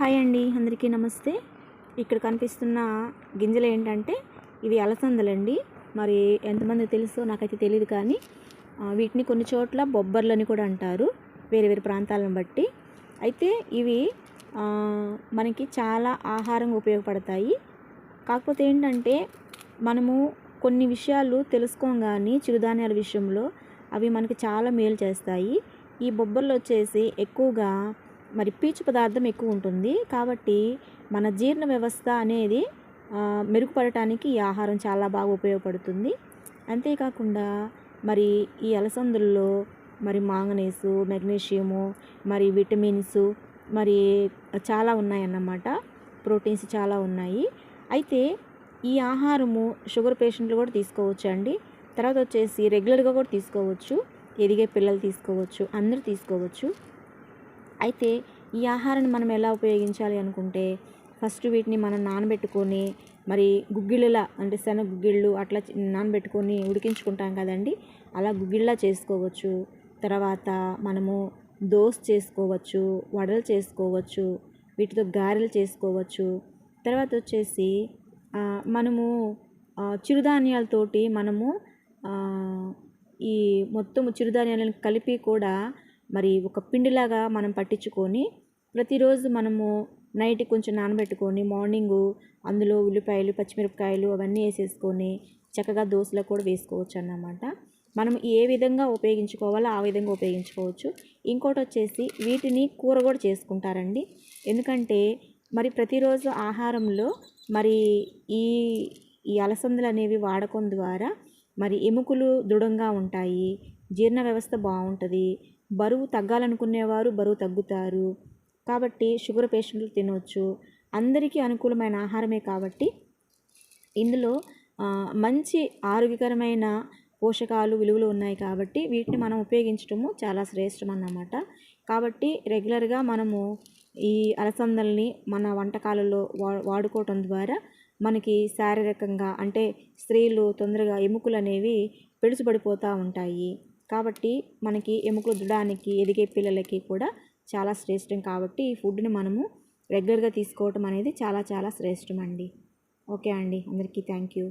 Hi అండి అందరికీ నమస్తే. ఇక్కడ కనిపిస్తున్న గింజలు ఏంటంటే ఇవి అలసందలండి. మరి ఎంతమంది తెలుసో నాకైతే తెలియదు కానీ వీటిని కొన్ని చోట్ల బొబ్బర్లని కూడా అంటారు వేరే వేరే ప్రాంతాలను బట్టి. అయితే ఇవి మనకి చాలా ఆహారంగా ఉపయోగపడతాయి. కాకపోతే ఏంటంటే మనము కొన్ని విషయాలు తెలుసుకోగానే చిరుధాన్యాల విషయంలో అవి మనకి చాలా మేలు చేస్తాయి. ఈ బొబ్బర్లు వచ్చేసి ఎక్కువగా మరి పీచు పదార్థం ఎక్కువ ఉంటుంది. కాబట్టి మన జీర్ణ వ్యవస్థ అనేది మెరుగుపడటానికి ఈ ఆహారం చాలా బాగా ఉపయోగపడుతుంది. అంతేకాకుండా మరి ఈ అలసందుల్లో మరి మాంగనీసు మెగ్నీషియము మరి విటమిన్స్ మరి చాలా ఉన్నాయన్నమాట. ప్రోటీన్స్ చాలా ఉన్నాయి. అయితే ఈ ఆహారము షుగర్ పేషెంట్లు కూడా తీసుకోవచ్చు అండి. తర్వాత వచ్చేసి రెగ్యులర్గా కూడా తీసుకోవచ్చు. ఎదిగే పిల్లలు తీసుకోవచ్చు. అందరూ తీసుకోవచ్చు. అయితే ఈ ఆహారాన్ని మనం ఎలా ఉపయోగించాలి అనుకుంటే ఫస్ట్ వీటిని మనం నానబెట్టుకొని మరి గుగ్గిళ్ళలా అంటే శనగ గుగ్గిళ్ళు అట్లా నానబెట్టుకొని ఉడికించుకుంటాం కదండి. అలా గుగ్గిళ్ళ చేసుకోవచ్చు. తర్వాత మనము దోశ చేసుకోవచ్చు వడలు చేసుకోవచ్చు వీటితో గారెలు చేసుకోవచ్చు. తర్వాత వచ్చేసి మనము చిరుధాన్యాలతోటి మనము ఈ మొత్తం చిరుధాన్యాలను కలిపి కూడా మరి ఒక పిండిలాగా మనం పట్టించుకొని ప్రతిరోజు మనము నైట్ కొంచెం నానబెట్టుకొని మార్నింగు అందులో ఉల్లిపాయలు పచ్చిమిరపకాయలు అవన్నీ వేసేసుకొని చక్కగా దోశలో కూడా వేసుకోవచ్చు అన్నమాట. మనం ఏ విధంగా ఉపయోగించుకోవాలో ఆ విధంగా ఉపయోగించుకోవచ్చు. ఇంకోటి వచ్చేసి వీటిని కూర కూడా చేసుకుంటారండి. ఎందుకంటే మరి ప్రతిరోజు ఆహారంలో మరి ఈ ఈ అలసందలు అనేవి వాడకం ద్వారా మరి ఎముకలు దృఢంగా ఉంటాయి జీర్ణ వ్యవస్థ బాగుంటుంది బరువు తగ్గాలనుకునేవారు బరువు తగ్గుతారు. కాబట్టి షుగర్ పేషెంట్లు తినవచ్చు అందరికీ అనుకూలమైన ఆహారమే కాబట్టి ఇందులో మంచి ఆరోగ్యకరమైన పోషకాలు విలువలు ఉన్నాయి కాబట్టి వీటిని మనం ఉపయోగించడము చాలా శ్రేష్టం అన్నమాట కాబట్టి రెగ్యులర్గా మనము ఈ అలసందల్ని మన వంటకాలలో వా వాడుకోవటం ద్వారా మనకి శారీరకంగా అంటే స్త్రీలు తొందరగా ఎముకలు అనేవి పెడుసుపడిపోతూ ఉంటాయి. కాబట్టి మనకి ఎముకలు దృఢానికి ఎదిగే పిల్లలకి కూడా చాలా శ్రేష్టం కాబట్టి ఈ ఫుడ్ని మనము రెగ్యులర్గా తీసుకోవటం అనేది చాలా చాలా శ్రేష్టం అండి. ఓకే అండి. అందరికీ థ్యాంక్ యూ